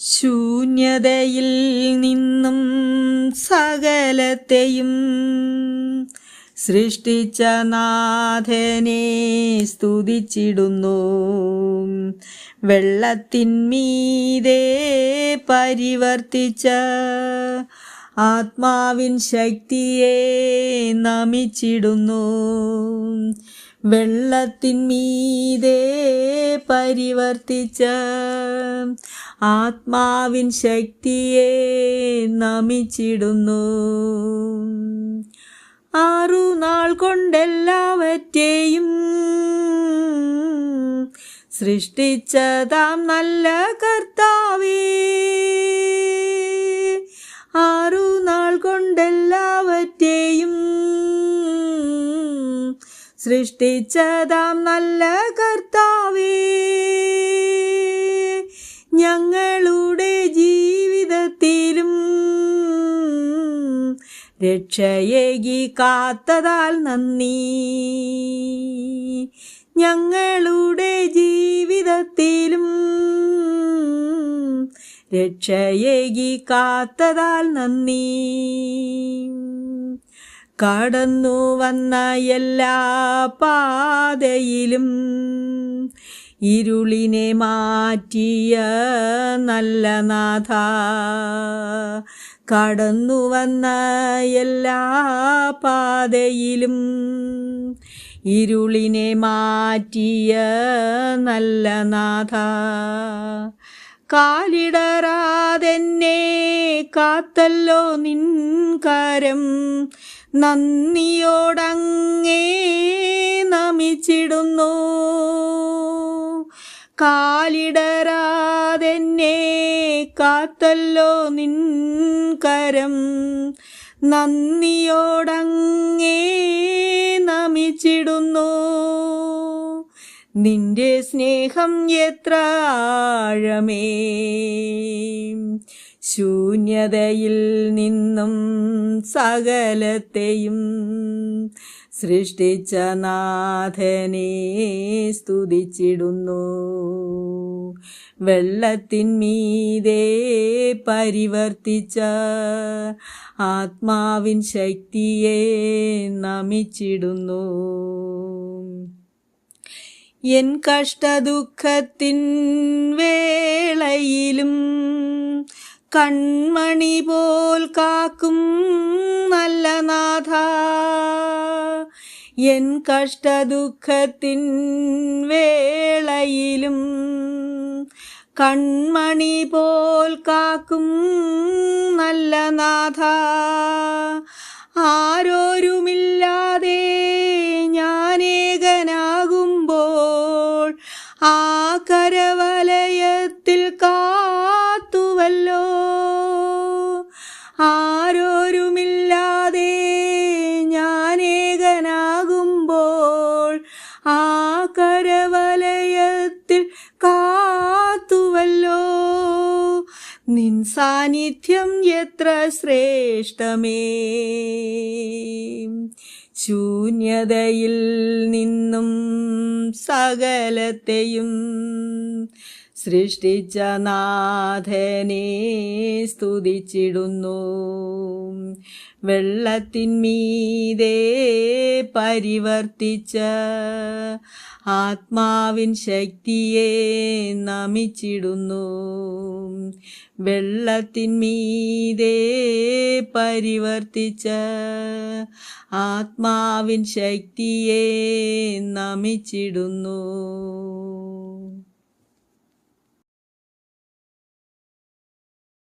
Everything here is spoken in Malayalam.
ശൂന്യതയിൽ നിന്നും സകലത്തെയും സൃഷ്ടിച്ച നാഥനെ സ്തുതിച്ചിടുന്നു. വെള്ളത്തിൻമീതേ പരിവർത്തിച്ച ആത്മാവിൻ ശക്തിയെ നമിച്ചിടുന്നു. വെള്ളത്തിന്മീതെ പരിവർത്തിച്ച ആത്മാവിൻ ശക്തിയെ നമിച്ചിടുന്നു. ആറു നാൾ കൊണ്ടെല്ലാവറ്റെയും സൃഷ്ടിച്ചതാം നല്ല കർത്താവേ. സൃഷ്ടിച്ചതാം നല്ല കർത്താവേ. ഞങ്ങളുടെ ജീവിതത്തിലും രക്ഷയേകി കാത്തതാൽ നന്ദി. ഞങ്ങളുടെ ജീവിതത്തിലും രക്ഷയേകി കാത്തതാൽ നന്ദി. കടന്നു വന്ന എല്ലാ പാതയിലും ഇരുളിനെ മാറ്റിയ നല്ല നാഥ. കടന്നു വന്ന എല്ലാ പാതയിലും ഇരുളിനെ മാറ്റിയ നല്ല നാഥ. കാലിടറാതെന്നെ കാത്തല്ലോ നിൻ കരം. നന്ദിയോടങ്ങേ നമിച്ചിടുന്നു. കാലിടരാതെന്നെ കാത്തല്ലോ നിൻ കരം. നന്ദിയോടങ്ങേ നമിച്ചിടുന്നു. നിന്റെ സ്നേഹം എത്ര ആഴമേ. ശൂന്യതയിൽ നിന്നും സകലത്തെയും സൃഷ്ടിച്ച നാഥനെ സ്തുതിച്ചിടുന്നു. വെള്ളത്തിന്മീതെ പരിവർത്തിച്ച ആത്മാവിൻ ശക്തിയെ നമിച്ചിടുന്നു. എൻ കഷ്ടദുഃഖത്തിൻ വേളയിലും കൺമണി പോൽ കാക്കും നല്ല നാഥ. എൻ കഷ്ടദുഃഖത്തിൻ വേളയിലും കൺമണി പോൽ കാക്കും നല്ല നാഥ. ആരോരുമില്ലാതെ ഞാനേകനാകുമ്പോൾ ആ കരവലയത്തിൽ നിൻ സാന്നിധ്യം എത്ര ശ്രേഷ്ഠമേ. ശൂന്യതയിൽ നിന്നും സകലത്തെയും സൃഷ്ടിച്ച നാഥനെ സ്തുതിച്ചിടുന്നു. വെള്ളത്തിന്മീതെ പരിവർത്തിച്ച ആത്മാവിൻ ശക്തിയെ നമിച്ചിടുന്നു. വെള്ളത്തിന്മീതെ പരിവർത്തിച്ച ആത്മാവിൻ ശക്തിയെ നമിച്ചിടുന്നു.